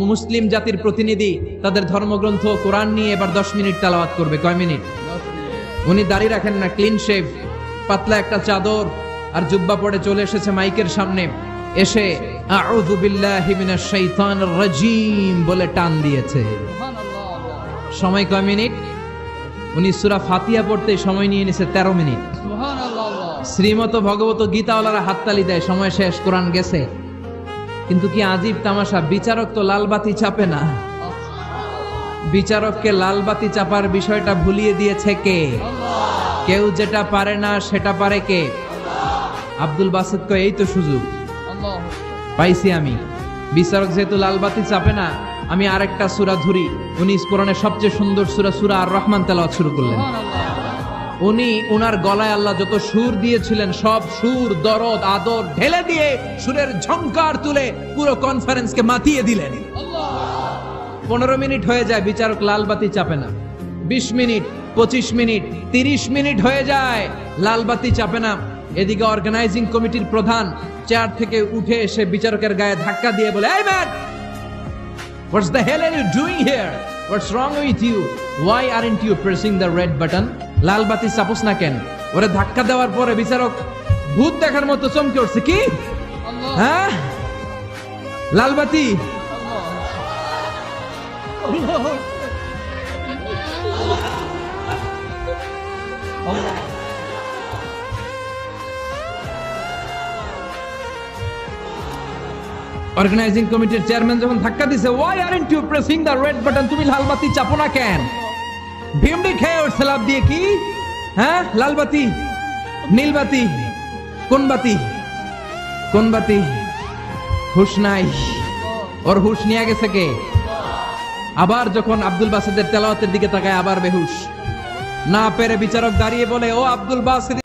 মুসলিম জাতির প্রতিনিধি তাদের ধর্মগ্রন্থ কোরআন নিয়ে এবার দশ মিনিট তেলাওয়াত করবে। কয় মিনিট? উনি দাড়ি রাখেন না ক্লিন শেভ পাতলা একটা চাদর আর জুব্বা পরে চলে এসেছে মাইকের সামনে। এসে রাজিম বলে টান দিয়েছে। সময় কয় মিনিট? উনি সূরা ফাতিহা পড়তে সময় নিয়ে নিছে 13 মিনিট। শ্রীমত ভগবত গীতাওয়ালারা হাততালি দেয় সময় শেষ কোরআন গেছে। কিন্তু কি আজীব তামাশা? বিচারক তো লালবাতি চাপে না। বিচারককে লালবাতি চাপার বিষয়টা ভুলিয়ে দিয়েছে কে? কেউ যেটা পারে না, সেটা পারে কে? আব্দুল বাসেদ এই তো সুযোগ। পাইছি আমি। বিচারক যেহেতু লালবাতি চাপে না, আমি আরেকটা সুরা ধরি। উনি কোরআনের সবচেয়ে সুন্দর সুরা সুরা আর রহমান তেলাওয়াত শুরু করলেন। উনি উনার গলায় আল্লাহ যত সুর দিয়েছিলেন, সব সুর, দরদ, আদর ঢেলে দিয়ে সুরের ঝংকার তুলে পুরো কনফারেন্সকে মাতিয়ে দিলেন পনেরো মিনিট হয়ে যায়, বিচারক লাল বাতি চাপে না বিশ মিনিট, পঁচিশ মিনিট, তিরিশ মিনিট হয়ে যায়, লাল বাতি চাপে না এদিকে অর্গানাইজিং কমিটির প্রধান চেয়ার থেকে উঠে এসে বিচারকের গায়ে ধাক্কা দিয়ে বলে What's the hell are you doing here? What's wrong with you? Why aren't you pressing the red button? লাল বাতি চাপস না কেন? ওরে ধাক্কা দেওয়ার পরে বিচারক ভূত দেখার মতো চমকে উঠছে কি? হ্যাঁ? লাল বাতি? অর্গানাইজিং কমিটির চেয়ারম্যান যখন ধাক্কা দিছে why are you pressing the red button তুমি লাল বাতি চাপো না কেন? ভিমডি খেয়ে উঠছে লাভ দিয়ে কি? হ্যাঁ? লাল বাতি নীল বাতি কোন বাতি কোন বাতি হুশ নাই। ওর হুশ নিয়ে গেছে কে? আবার যখন আব্দুল বাসিদের তেলাওয়াতের দিকে তাকায় আবার বেহুশ। না পেরে বিচারক দাঁড়িয়ে বলে, ও আব্দুল বাসিদ